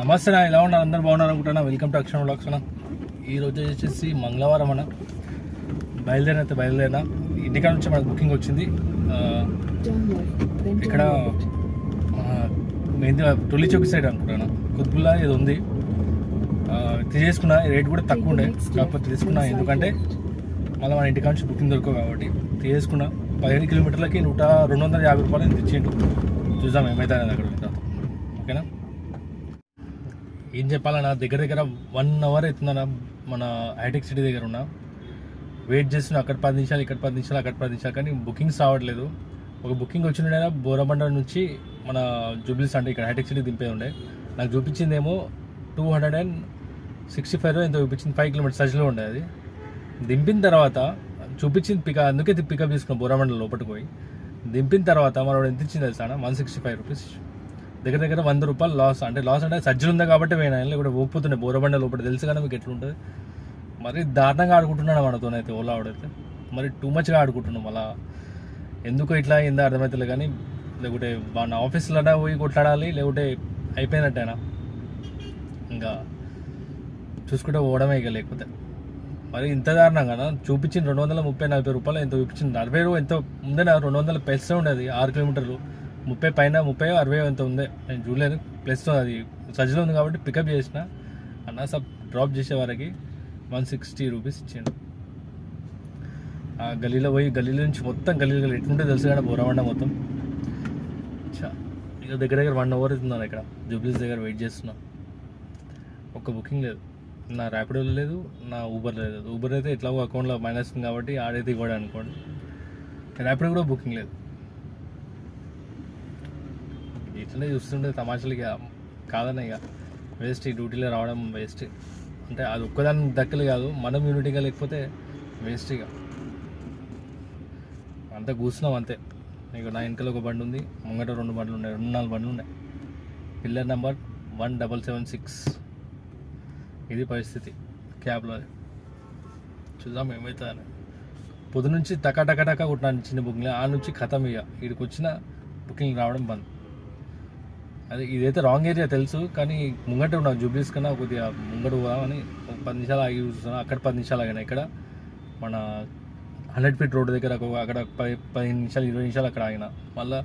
నమస్తే నా ఎలా ఉన్నారు? అందరు బాగున్నారు అనుకుంటున్నా. వెల్కమ్ టు అక్షరం బ్లాగ్స్ అన్న. ఈ రోజు వచ్చేసి మంగళవారం అన్న. బయలుదేరిన అయితే బయలుదేరిన. ఇంటికాడ నుంచి మనకు బుకింగ్ వచ్చింది. ఇక్కడ మెహందీ తొలి చౌక్ సైడ్ అనుకుంటాను కుత్బుల్లా ఇది ఉంది. ఆ, రేట్ కూడా తక్కువ ఉండే. కాకపోతే తీసుకున్నా. ఎందుకంటే మళ్ళీ మన ఇంటికాడ నుంచి బుకింగ్ దొరకవు కాబట్టి తీసుకున్నా పదిహేను కిలోమీటర్లకి నూట రెండు వందల యాభై రూపాయలు తెచ్చిండు. చూద్దాం ఏమైతే అక్కడ. తర్వాత ఓకేనా? ఏం చెప్పాలన్నా దగ్గర దగ్గర వన్ అవర్ అవుతుందన్న మన హైటెక్ సిటీ దగ్గర ఉన్నా. వెయిట్ చేస్తున్నా అక్కడ పది నిమిషాలు ఇక్కడ పది నిమిషాలు అక్కడ పది నిమిషాలు కానీ బుకింగ్స్ రావట్లేదు. ఒక బుకింగ్ వచ్చిన బోరబండ నుంచి మన జూబ్లీస్ అంటే ఇక్కడ హైటెక్ సిటీ దింపే ఉండే. నాకు చూపించిందేమో two hundred and sixty five ఎంత చూపించింది ఫైవ్ కిలోమీటర్స్ సజ్లో ఉండే అది. దింపిన తర్వాత చూపించింది పిక అందుకే పికప్ చేసుకున్నాం బోరమండలం లోపలికి పోయి. దింపిన తర్వాత మనం ఎంత ఇచ్చింది తెలుసా వన్ సిక్స్టీ ఫైవ్ రూపీస్ దగ్గర దగ్గర వంద రూపాయలు లాస్ అంటే లాస్ అంటే సజ్జలు ఉంది కాబట్టి పోయినా లేకపోతే ఒప్పుతున్నాయి బోరబండ లోపల. తెలుసు కానీ మీకు ఎట్లుంటుంది. మరి దారుణంగా ఆడుకుంటున్నాడు మనతోనైతే ఓలా ఆడైతే మరి టూ మచ్గా ఆడుకుంటున్నాం అలా. ఎందుకు ఇట్లా అయిందో అర్థమవుతుంది కానీ లేకుంటే మన ఆఫీస్లో పోయి కొట్లాడాలి లేకుంటే అయిపోయినట్టేనా ఇంకా చూసుకుంటే పోవడమే ఇక లేకపోతే. మరి ఇంత దారుణంగా చూపించింది రెండు వందల ముప్పై నలభై రూపాయలు ఎంతో చూపించింది? నలభై ఎంతో ముందే రెండు వందల ప్లస్ ఉండేది ఆరు కిలోమీటర్లు. ముప్పై పైన ముప్పై అరవై ఎంత ఉంది నేను చూడలేదు. ప్లస్ అది సజ్జలో ఉంది కాబట్టి పికప్ చేసిన. అన్న సబ్ డ్రాప్ చేసే వారికి వన్ సిక్స్టీ రూపీస్ ఇచ్చాడు. ఆ గలీలో పోయి గలీలో నుంచి మొత్తం గల్లీలో గల్లీ ఎట్లుంటే తెలుసు కానీ బోరవండ మొత్తం. చా ఇక దగ్గర దగ్గర వన్ అవర్ అవుతున్నాను ఇక్కడ. జూబ్లీస్ దగ్గర వెయిట్ చేస్తున్నా. ఒక్క బుకింగ్ లేదు. నా ర్యాపిడో లేదు నా ఊబర్ లేదు. ఊబర్ అయితే ఎట్లాగో అకౌంట్లో మైనస్ ఉంది కాబట్టి ఆడైతే ఇవ్వడం అనుకోండి. ర్యాపిడో కూడా బుకింగ్ లేదు. ఇట్లనే చూస్తుంటే తమాషలు ఇక. కాదనే ఇక. వేస్ట్ ఈ డ్యూటీలో రావడం వేస్ట్ అంటే అది ఒక్కదాని దక్కలు కాదు మనం యూనిటీగా లేకపోతే వేస్ట్ ఇక. అంతా కూర్చున్నాం అంతే. ఇక నా వెనకాల ఒక బండి ఉంది ముంగట రెండు బండ్లు ఉన్నాయి రెండు నాలుగు బండ్లు ఉన్నాయి. Pillar number one double seven six ఇది పరిస్థితి క్యాబ్లో. చూద్దాం ఏమవుతుందని పొద్దు నుంచి టకా టకా టకా కొట్టినాను చిన్న బుకింగ్ ఆ నుంచి ఖతం ఇక. ఇక్కడికి వచ్చిన బుకింగ్ రావడం బంద్. అదే ఇదైతే రాంగ్ ఏరియా తెలుసు కానీ ముంగట ఉన్నా జూబ్లీస్ కన్నా కొద్దిగా ముంగట పోదామని ఒక పది నిమిషాలు ఆగి చూస్తున్నాను అక్కడ పది నిమిషాలు ఆగినా ఇక్కడ. మన హండ్రెడ్ ఫీట్ రోడ్ దగ్గర ఒక- అక్కడ పది పదిహేను నిమిషాలు ఇరవై నిమిషాలు అక్కడ ఆగిన. మళ్ళీ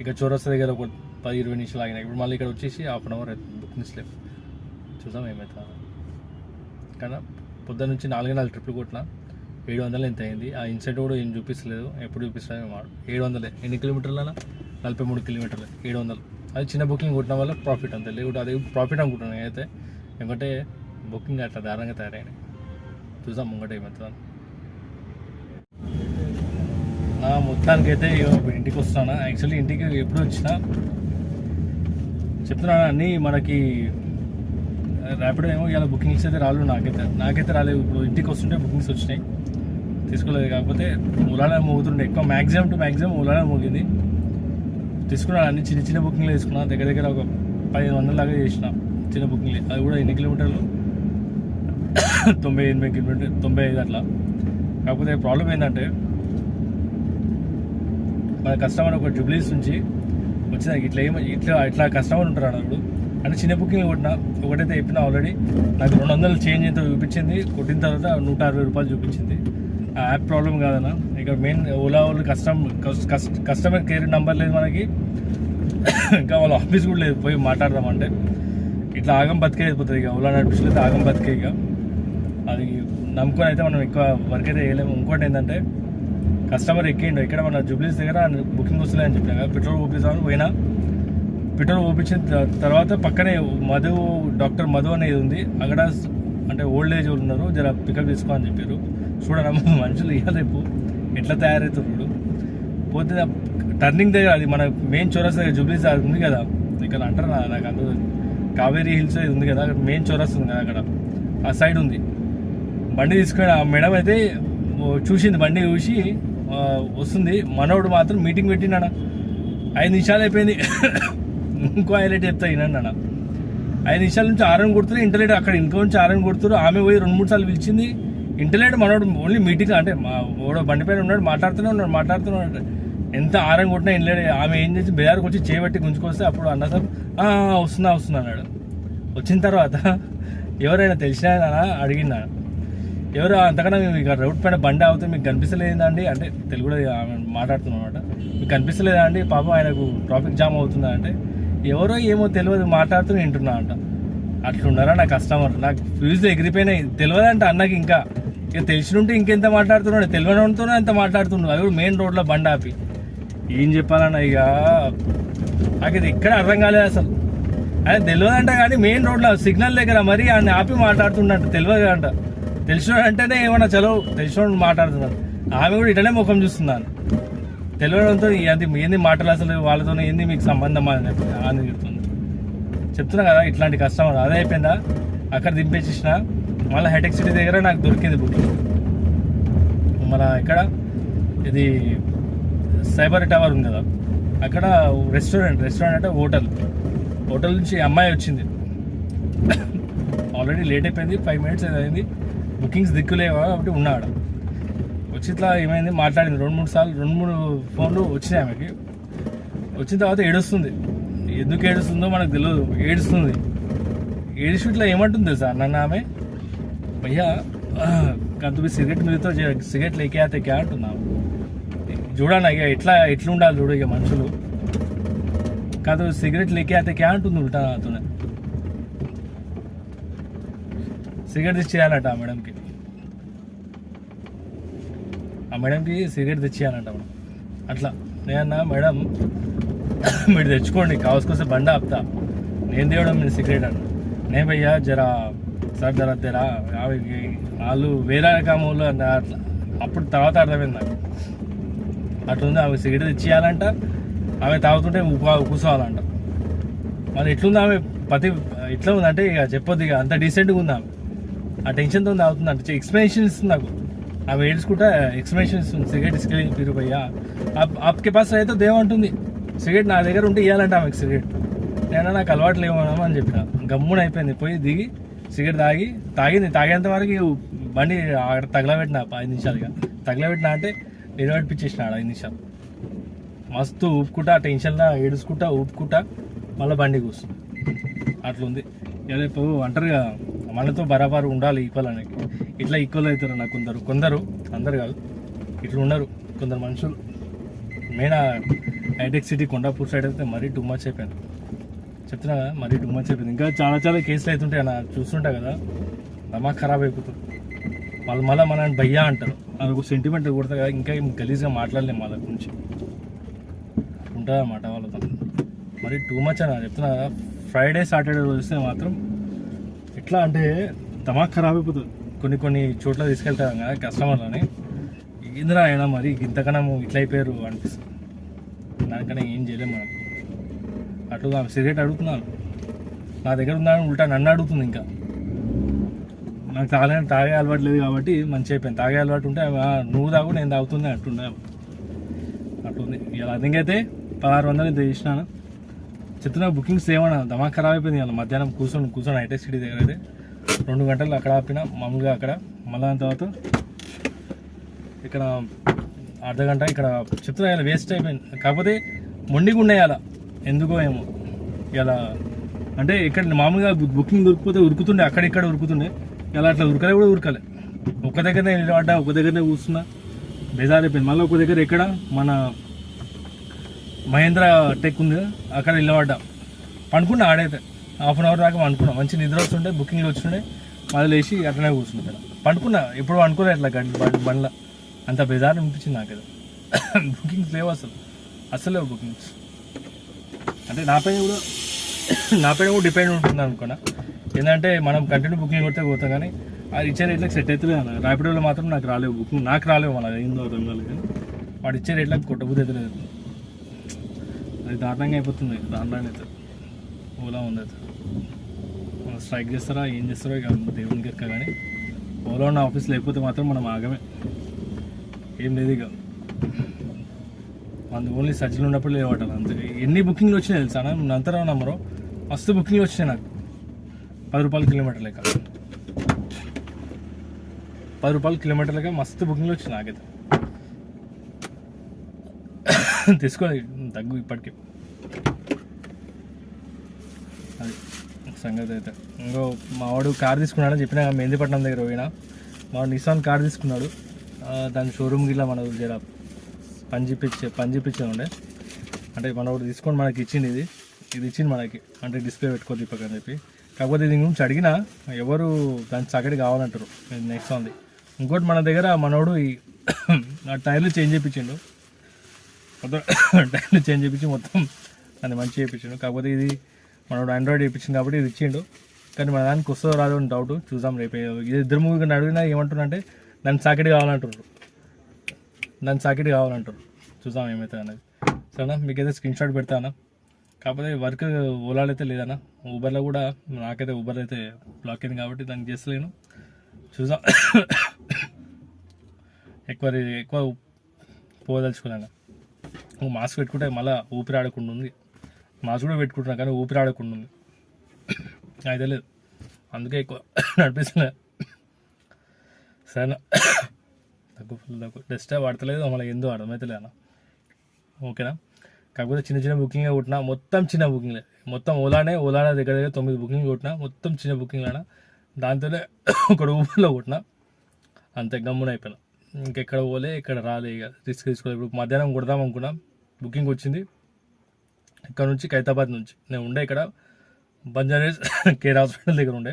ఇక్కడ చౌరస్తా దగ్గర ఒక పది ఇరవై నిమిషాలు ఆగిన. ఇప్పుడు మళ్ళీ ఇక్కడ వచ్చేసి హాఫ్ అన్ అవర్ బుక్ లేవు చూద్దాం ఏమవుతుంది కానీ పొద్దున్న నుంచి నాలుగే నాలుగు ట్రిప్లు కొట్టిన. ఏడు వందలు ఎంత అయింది? ఆ ఇన్సెంట్ కూడా ఏం చూపిస్తలేదు. ఎప్పుడు చూపిస్తానే ఏడు వందలే. ఎన్ని కిలోమీటర్లనా నలభై మూడు కిలోమీటర్లు. ఏడు వందలు. అది చిన్న బుకింగ్ కొట్టిన వల్ల ప్రాఫిట్ అంతే. లేకుంటే అది ప్రాఫిట్ అనుకుంటున్నాను నేనైతే. ఎందుకంటే బుకింగ్ అట్లా దారుణంగా తయారైంది చూద్దాం ముంగట ఏమవుతుందని నా మొత్తానికైతే ఇప్పుడు ఇంటికి వస్తాను యాక్చువల్లీ ఇంటికి ఎప్పుడు వచ్చినా? చెప్తున్నాను అన్నీ మనకి ర్యాపిడో ఏమో ఇలా బుకింగ్స్ అయితే రాలేదు నాకైతే. నాకైతే రాలేదు. ఇప్పుడు ఇంటికి వస్తుంటే బుకింగ్స్ వచ్చినాయి. తీసుకోలేదు. కాకపోతే మూలానే మోగుతుండే. ఎక్కువ మ్యాక్సిమం టు మ్యాక్సిమం మూలానే మోగింది. తీసుకున్నాను అన్ని చిన్న చిన్న బుకింగ్లు తీసుకున్నా. దగ్గర దగ్గర ఒక పదిహేను వందల దాకా చేసిన చిన్న బుకింగ్లు. అది కూడా ఎన్ని కిలోమీటర్లు? తొంభై ఎనిమిది కిలోమీటర్ తొంభై ఐదు అట్లా. కాకపోతే ప్రాబ్లం ఏంటంటే మన కస్టమర్ ఒక జుబ్లీస్ నుంచి వచ్చిన ఇట్లా ఏమో ఇట్లా ఇట్లా కస్టమర్ ఉంటారు అన్నప్పుడు అంటే చిన్న బుకింగ్ కొట్టిన ఒకటైతే చెప్పిన ఆల్రెడీ నాకు రెండు వందలు చేంజ్ అయితే చూపించింది. కొట్టిన తర్వాత నూట అరవై రూపాయలు చూపించింది. యాప్ ప్రాబ్లం కాదన్న. ఇక్కడ మెయిన్ ఓలా వాళ్ళు కస్టమ్ కస్టమర్ కేర్ నెంబర్ లేదు మనకి. ఇంకా వాళ్ళ ఆఫీస్ కూడా లేదు. పోయి మాట్లాడదామంటే ఇట్లా ఆగం బతికే అయిపోతుంది ఇక. ఓలా నడిపించలేదు ఆగం బతికే ఇక. అది నమ్ముకొని అయితే మనం ఎక్కువ వర్క్ అయితే చేయలేము. ఇంకోటి ఏంటంటే కస్టమర్ ఎక్కిండు. ఇక్కడ మన జూబ్లీస్ దగ్గర బుకింగ్ వస్తున్నాయి అని కదా. పెట్రోల్ ఓపిస్తామని పోయినా. పెట్రోల్ ఓపించిన తర్వాత పక్కనే మధు డాక్టర్ మధు అనేది ఉంది. అక్కడ అంటే ఓల్డ్ ఏజ్ వాళ్ళు ఉన్నారు. జర పికప్ తీసుకో అని చెప్పారు. చూడనమ్మ మనుషులు ఇవాళ రేపు. ఎట్లా తయారవుతున్నారు పోతే టర్నింగ్ దగ్గర అది మన మెయిన్ చౌరస్ దగ్గర జూబ్లీస్ అది ఉంది కదా. ఇక్కడ అంటారు నా- నాకు అందరూ కావేరీ హిల్స్ అది ఉంది కదా అక్కడ మెయిన్ చౌరస్ ఉంది కదా అక్కడ. ఆ సైడ్ ఉంది. బండి తీసుకుని ఆ మేడం అయితే చూసింది బండి చూసి వస్తుంది. మనోడు మాత్రం మీటింగ్ పెట్టినాడ ఐదు నిమిషాలు అయిపోయింది. ఇంకో హైలైట్ చెప్తా వినండి ఐదు నిమిషాల నుంచి ఆరని కొడుతున్నారు ఇంటర్నెట్ అక్కడ ఇంకో నుంచి ఆరన్ కొడుతున్నారు. ఆమె పోయి రెండు మూడు సార్లు పిలిచింది. ఇంటర్నెట్ మనోడు ఓన్లీ మీటింగ్ అంటే మా ఓడో బండి పైన ఉన్నాడు మాట్లాడుతూనే ఉన్నాడు మాట్లాడుతూనే ఉన్నాడు. ఎంత ఆరం కొట్టినా ఇంటర్నెట్ ఆమె ఏం చేసి బేదారికి వచ్చి చేపట్టి గుంజుకొస్తే అప్పుడు అన్న సార్ వస్తున్నా వస్తున్నా అన్నాడు. వచ్చిన తర్వాత ఎవరైనా తెలిసిన అడిగినా ఎవరు అంతకన్నా మీకు రోడ్ పైన బండి అవుతే మీకు కనిపిస్తలేదా అండి? అంటే తెలుగులో ఆమె మాట్లాడుతున్నాం అనమాట మీకు కనిపిస్తలేదా అండి? పాపం ఆయనకు ట్రాఫిక్ జామ్ అవుతుందా అంటే ఎవరో ఏమో తెలియదు మాట్లాడుతూ వింటున్నా అంట. అట్లున్నారా నా కస్టమర్ నాకు ఫ్యూజ్ ఎగిరిపోయినాయి. తెలియదంట అన్నకి ఇంకా. ఇక తెలిసినుంటే ఇంకెంత మాట్లాడుతున్నాడు? తెలియడంతోనే అంత మాట్లాడుతున్నాడు. అది కూడా మెయిన్ రోడ్లో బండి ఆపి. ఏం చెప్పాలన్న ఇక? నాకు ఇది ఎక్కడ అర్థం కాలేదు అసలు. ఆయన తెలియదంట కానీ మెయిన్ రోడ్లో సిగ్నల్ దగ్గర మరి ఆయన ఆపి మాట్లాడుతుండంట. తెలియదు అంట. తెలిసినోడంటేనే ఏమన్నా చలో తెలిసినోడు మాట్లాడుతున్నాడు. ఆమె కూడా ఇటనే ముఖం చూస్తున్నాను. తెలియడంతో అది ఏంది మాటలు అసలు? వాళ్ళతో ఏంది మీకు సంబంధం అని అని చెప్తుంది. చెప్తున్నా కదా ఇట్లాంటి కస్టమర్ అదే అయిపోయిందా? అక్కడ దింపేసేసిన? మళ్ళీ హైటెక్ సిటీ దగ్గర నాకు దొరికింది బుకింగ్. మన ఇక్కడ ఇది సైబర్ టవర్ ఉంది కదా అక్కడ రెస్టారెంట్ రెస్టారెంట్ అంటే హోటల్. హోటల్ నుంచి అమ్మాయి వచ్చింది. ఆల్రెడీ లేట్ అయిపోయింది ఫైవ్ మినిట్స్ అయింది. బుకింగ్స్ దిక్కులేవా కాబట్టి ఉన్నాడు వచ్చి ఇట్లా ఏమైంది మాట్లాడింది. రెండు మూడు సార్లు రెండు మూడు ఫోన్లు వచ్చినాయి ఆమెకి. వచ్చిన తర్వాత ఏడుస్తుంది. ఎందుకు ఏడుస్తుందో మనకు తెలియదు ఏడుస్తుంది. ఏడిచి ఇట్లా ఏమంటుంది తెలుసా? నన్ను ఆమె భయ్యా కంతు సిగరెట్ మీదతో సిగరెట్ లేకే అయితే క్యా అంటున్నావు చూడండి ఇక ఎట్లా ఎట్లా ఉండాలి చూడు ఇక మనుషులు కాదు సిగరెట్ లేకే అయితే క్యా అంటుంది ఉంటా అతను సిగరెట్ తెచ్చేయాలంట ఆ మేడంకి ఆ మేడంకి సిగరెట్ తెచ్చేయాలంట మనం అట్లా నేనన్నా మేడం మీరు తెచ్చుకోండి కావసుకొస్తే బండి ఆపుతా నేను తేవడం మీరు సిగరెట్ అన్న నేను భయ్యా జరా సార్ జరా తెరా వాళ్ళు వేరే రకములు అట్లా. అప్పుడు తర్వాత అర్థమైంది నాకు. అట్లుంది ఆమె సిగరెట్ ఇచ్చేయాలంట ఆమె తాగుతుంటే ఉపా కూర్చోవాలంట మరి ఎట్లుంది ఆమె? పతి ఎట్లా ఉందంటే ఇక చెప్పొద్దు ఇక అంత డీసెంట్గా ఉంది ఆమె. ఆ టెన్షన్తో తాగుతుంది అంటే ఎక్స్ప్లెనేషన్ ఇస్తుంది నాకు. ఆమె ఏడ్చుకుంటే ఎక్స్ప్లెనేషన్ ఇస్తుంది సిగరెట్ ఇసుకెళ్ళి పిరుపయ్యా ఆప్కే పాస్ అయితే దేవంటుంది సిగరెట్ నా దగ్గర ఉంటే ఇవ్వాలంట ఆమెకు సిగరెట్. నేను నాకు అలవాటు లేవడం అని చెప్పిన. గమ్మున అయిపోయింది పోయి దిగి సిగరెట్ తాగి తాగింది. తాగేంత వరకు బండి ఆడ తగలబెట్టిన ఐదు నిమిషాలుగా. తగలబెట్టిన అంటే నిలబెట్టించేసిన ఆడ ఐదు నిమిషాలు. మస్తు ఊపుకుంటా టెన్షన్లా ఏడుచుకుంటా ఊపుకుంటా మళ్ళీ బండి కూర్చుంది అట్లుంది. ఇక రేపు అంటారుగా మనతో బరాబర్ ఉండాలి ఈక్వల్ అని. ఇట్లా ఈక్వల్ అవుతారు నాకు కొందరు. కొందరు అందరు కాదు ఇట్లా ఉన్నారు కొందరు మనుషులు. మెయిన్ హైటెక్ సిటీ కొండాపూర్ సైడ్ అయితే మరీ టూ మచ్ అయిపోయింది. చెప్తున్నా కదా మరీ టూ మచ్ అయిపోయింది ఇంకా చాలా చాలా కేసులు అవుతుంటాయి అన్న. చూస్తుంటా కదా. దమా ఖరాబ్ అయిపోతుంది. వాళ్ళు మళ్ళీ మనల్ని భయ్యా అంటారు. అది ఒక సెంటిమెంట్ కొడతా కదా. ఇంకా గలీజ్గా మాట్లాడలేము వాళ్ళ గురించి. ఉంటుంది అన్నమాట వాళ్ళతో. మరి టూ మచ్ అన్న. చెప్తున్నా కదా. ఫ్రైడే సాటర్డే రోజు వస్తే మాత్రం ఎట్లా అంటే దమాక్ ఖరాబ్ అయిపోతుంది. కొన్ని కొన్ని చోట్ల తీసుకెళ్తాం కదా కస్టమర్లని. ఏందిరా అయినా మరి ఇంతకన్నా ఇట్లా అయిపోయారు అనిపిస్తుంది. దానికన్నా ఏం చేయలేము మనం. అట్లా ఆమె సిగరెట్ అడుగుతున్నాను. నా దగ్గర ఉందని ఉల్టా నన్ను అడుగుతుంది ఇంకా. నాకు తాగే తాగే అలవాటు లేదు కాబట్టి మంచి అయిపోయింది. తాగే అలవాటు ఉంటే నువ్వు తాగు నేను తాగుతుంది అంటున్నా అట్లుంది. ఇలా అదింకైతే పదహారు వందలు ఇంత చేసినాను. చెప్తున్నా బుకింగ్స్ ఏమన్నా దమా ఖరాబ్ అయిపోయింది ఇలా మధ్యాహ్నం కూర్చొని కూర్చొని హైటెక్ సిటీ దగ్గర అయితే. రెండు గంటలు అక్కడ ఆపిన మామూలుగా అక్కడ. మళ్ళీ దాని తర్వాత ఇక్కడ అర్ధ గంట ఇక్కడ చెప్తున్నా వేస్ట్ అయిపోయింది. కాకపోతే మొండిగా ఉన్నాయి అలా ఎందుకో ఏమో. ఇలా అంటే ఇక్కడ మామూలుగా బుకింగ్ దొరికిపోతే ఉరుకుతుండే అక్కడిక్కడ ఉరుకుతుండే ఇలా అట్లా ఉరకలే కూడా ఉరకలే. ఒక దగ్గరనే నిలబడ్డా ఒక దగ్గరనే కూర్చున్నా బేజార్ మళ్ళీ ఒక దగ్గర ఎక్కడ? మన మహేంద్ర టెక్ ఉంది కదా, అక్కడ నిలబడ్డా. పండుకున్నా ఆడైతే. హాఫ్ అన్ అవర్ దాకా పండుకున్నా. మంచి నిద్ర వస్తుండే బుకింగ్లు వచ్చిండే మళ్ళీ లేచి అట్లనే కూర్చుంది పండుకున్నా. ఎప్పుడు పండుకోలే అట్లా గడి బండి బండ్ల. అంత బెజార్ అనిపించింది నాకు బుకింగ్స్ లేవు అసలు. అసలు లేవు బుకింగ్స్. అంటే నాపైన కూడా నాపైన కూడా డిపెండ్ ఉంటుంది అనుకున్నా. ఏంటంటే మనం కంటిన్యూ బుకింగ్ కొడితే పోతాం కానీ అది ఇచ్చే రేట్లకు సెట్ అవుతుంది అన్న. ర్యాపిడోలో మాత్రం నాకు రాలేవు బుకింగ్ నాకు రాలేవు మన ఏందో అర్థం కాలేదు కానీ వాడు ఇచ్చే రేట్లకు కొట్టబుద్ధి అయితే లేదు. అది దారుణంగా అయిపోతుంది దారుణంగా అయితే. ఓలా ఉంది అయితే. మనం స్ట్రైక్ చేస్తారా ఏం చేస్తారో ఇక దేవునికి ఎక్క కానీ ఓలా ఉన్న ఆఫీస్ లేకపోతే మాత్రం మనం ఆగమే. ఏం లేదు ఇక. అందు ఓన్లీ సజ్జలు ఉన్నప్పుడు లేవటాలి అంతే. ఎన్ని బుకింగ్లు వచ్చినాయి తెలుసా నా అంతరా నంబరు. మస్తు బుకింగ్లు వచ్చినాయి నాకు. పది రూపాయలు కిలోమీటర్ లెక్క. పది రూపాయలు కిలోమీటర్ లెక్క మస్తు బుకింగ్లు వచ్చినాయి నాకైతే. తీసుకో తగ్గు ఇప్పటికి. అది సంగతి అయితే. ఇంకో మావాడు కార్ తీసుకున్నాడని చెప్పినా మెహందీపట్నం దగ్గర పోయినా. మా నిసాన్ కార్ తీసుకున్నాడు. దాని షోరూమ్కి ఇలా మన జర పని చూపించే పని చూపించే ఉండే. అంటే ఒకటి తీసుకొని మనకి ఇచ్చింది ఇది. ఇది ఇచ్చింది మనకి. అంటే డిస్ప్లే పెట్టుకో దీపక్ అని చెప్పి. కాకపోతే దీని గురించి అడిగినా ఎవరు దాని చక్కటి కావాలంటారు. నెక్స్ట్ ఉంది ఇంకోటి మన దగ్గర మనోడు ఈ ఆ టైర్లు చేంజ్ చేయించిండు. మొత్తం టైర్లు చేంజ్ చేయించి మొత్తం అది మంచి చేయించిండు. కాకపోతే ఇది మనోడు ఆండ్రాయిడ్ చేయించింది కాబట్టి ఇది ఇచ్చిండు. కానీ మన దానికి వస్తుందో రాదో అని డౌట్ చూద్దాం రేపు ఇది ఇద్దరు ముగ్గురు అడిగినా ఏమంటున్నా అంటే దాని సాకెట్ కావాలంటున్నారు. దాని సాకెట్ కావాలంటారు. చూద్దాం ఏమవుతుంది అనేది. సరేనా? మీకైతే స్క్రీన్ షాట్ పెడతానా కాకపోతే వర్క్ ఓలాలో అయితే లేదన్నా. ఊబర్లో కూడా నాకైతే ఊబర్ అయితే బ్లాక్ అయింది కాబట్టి దానికి చేస్తలేను. చూద్దాం. ఎక్కువ ఎక్కువ పోదలుచుకున్నాను. మాస్క్ పెట్టుకుంటే మళ్ళీ ఊపిరి ఆడకుండా ఉంది. మాస్క్ కూడా పెట్టుకుంటున్నా కానీ ఊపిరి ఆడకుండా ఉంది. అయితే లేదు. అందుకే ఎక్కువ నడిపిస్తున్నా. సరేనా? తగ్గు ఫుల్ తగ్గు డస్టే పడతలేదు మళ్ళీ ఎందుకు అర్థమైతే అన్న. ఓకేనా? కాకపోతే చిన్న చిన్న బుకింగ్ కొట్టినా మొత్తం చిన్న బుకింగ్లే మొత్తం ఓలానే ఓలానే దగ్గర దగ్గర తొమ్మిది బుకింగ్ కొట్టినా మొత్తం చిన్న బుకింగ్లైనా దాంతోనే ఒక ఊబర్లో కొట్టినా అంతే గమ్మున అయిపోయినా. ఇంకెక్కడ పోలే ఇక్కడ రాలే ఇక. రిస్క్ తీసుకోలేదు ఇప్పుడు మధ్యాహ్నం కొడదాం అనుకున్నా బుకింగ్ వచ్చింది. ఇక్కడ నుంచి ఖైతాబాద్ నుంచి. నేను ఉండే ఇక్కడ బంజారేజ్ కేర్ హాస్పిటల్ దగ్గర ఉండే.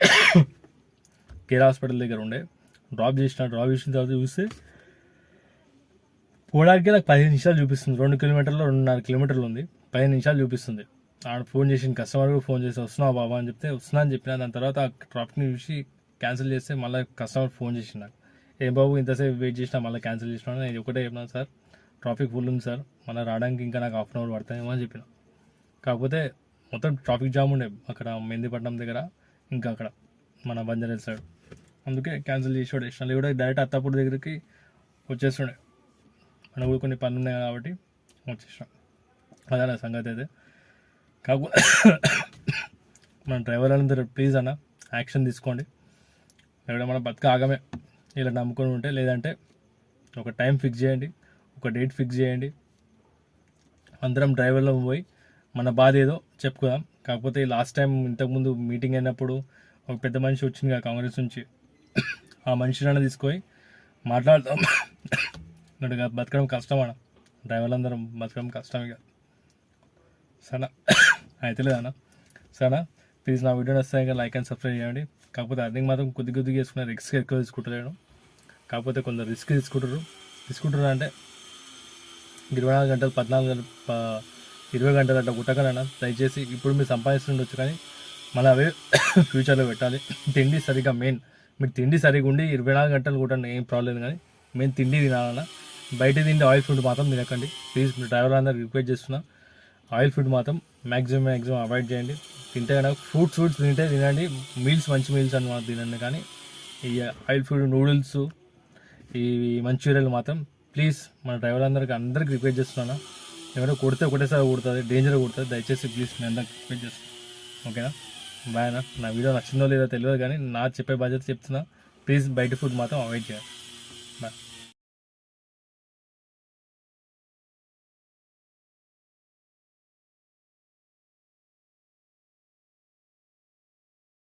కేర్ హాస్పిటల్ దగ్గర ఉండే. డ్రాప్ చేసిన డ్రాప్ చేసిన తర్వాత చూస్తే పోవడానికి నాకు పదిహేను నిమిషాలు చూపిస్తుంది. రెండు కిలోమీటర్లు రెండున్నర కిలోమీటర్లు ఉంది. పదిహేను నిమిషాలు చూపిస్తుంది. ఆడ ఫోన్ చేసిన కస్టమర్ కూడా ఫోన్ చేసి వస్తున్నావు బాబా? అని చెప్తే వస్తున్నా అని చెప్పిన దాని తర్వాత ఆ ట్రాఫిక్ని చూసి క్యాన్సిల్ చేస్తే మళ్ళీ కస్టమర్ ఫోన్ చేసిన నాకు. ఏం బాబు ఇంతసేపు వెయిట్ చేసినా మళ్ళీ క్యాన్సిల్ చేసినా నేను ఒకటే చెప్పినాను సార్ ట్రాఫిక్ ఫుల్ ఉంది సార్. మళ్ళీ రావడానికి ఇంకా నాకు హాఫ్ అన్ అవర్ పడతాయేమో అని చెప్పిన. కాకపోతే మొత్తం ట్రాఫిక్ జామ్ ఉండే అక్కడ మెహందీపట్నం దగ్గర ఇంకా అక్కడ మన బంజారా సైడ్. అందుకే క్యాన్సిల్ చేసి ఇష్టం కూడా డైరెక్ట్ అత్తాపూర్ దగ్గరికి వచ్చేస్తుండే. మన కూడా కొన్ని పనులు ఉన్నాయి కాబట్టి వచ్చేసాం అదే నా సంగతి అయితే. కాకపోతే మన డ్రైవర్ అందరూ ప్లీజ్ అన్న యాక్షన్ తీసుకోండి. ఎక్కడ మన బతుక ఆగమే. ఇలా నమ్ముకొని ఉంటే లేదంటే ఒక టైం ఫిక్స్ చేయండి. ఒక డేట్ ఫిక్స్ చేయండి. అందరం డ్రైవర్లో పోయి మన బాధ ఏదో చెప్పుకుందాం. కాకపోతే లాస్ట్ టైం ఇంతకుముందు మీటింగ్ అయినప్పుడు ఒక పెద్ద మనిషి వచ్చింది కాంగ్రెస్ నుంచి. ఆ మనిషిని తీసుకొని మాట్లాడతాం అన్నట్టుగా బతకడం కష్టం అన్న. డ్రైవర్లందరం బతకడం కష్టం ఇక. సరేనా? అయితే లేదన్నా సరేనా? ప్లీజ్ నా వీడియో వస్తాయి ఇంకా లైక్ అండ్ సబ్స్క్రైబ్ చేయండి. కాకపోతే అర్నింగ్ మాత్రం కొద్ది కొద్దిగా చేసుకున్న రిస్క్ ఎక్కువ తీసుకుంటలేను కాకపోతే కొందరు రిస్క్ తీసుకుంటారు. తీసుకుంటారు అంటే ఇరవై నాలుగు గంటలు పద్నాలుగు గంటలు ఇరవై గంటలు అట్లా కుట్టకనన్నా దయచేసి ఇప్పుడు మీరు సంపాదిస్తుండొచ్చు కానీ మళ్ళీ అవే ఫ్యూచర్లో పెట్టాలి. తిండి సరిగ్గా మెయిన్ మీరు తిండి సరిగ్గా ఉండి ఇరవై నాలుగు గంటలు కూడా ఏం ప్రాబ్లం కానీ మేము తిండి తినాలన్నా బయట తిండి ఆయిల్ ఫుడ్ మాత్రం తినకండి. ప్లీజ్ డ్రైవర్ అందరు రిక్వెస్ట్ చేస్తున్నా ఆయిల్ ఫుడ్ మాత్రం మ్యాక్సిమం మ్యాక్సిమం అవాయిడ్ చేయండి. తింటే కనుక ఫ్రూట్స్ ఫ్రూట్స్ తింటే తినండి. మీల్స్ మంచి మీల్స్ అన్నమాట తినండి కానీ ఈ ఆయిల్ ఫుడ్ నూడిల్స్ ఈ మంచూరియల్ మాత్రం ప్లీజ్ మన డ్రైవర్ అందరికి అందరికి రిక్వెస్ట్ చేస్తున్నాను. ఎవరైనా కొడితే ఒకటేసారి కొడుతుంది డేంజర్ కొడుతుంది దయచేసి ప్లీజ్ నేను అందరికి రిక్వెస్ట్ చేస్తాను ఓకేనా బాయ్ అన్న. నా వీడియో నచ్చిందో లేదో తెలియదు కానీ నా చెప్పే బాధ్యత చెప్తున్నా. ప్లీజ్ బయట ఫుడ్ మాత్రం అవాయిడ్ చేయాలి. బాయ్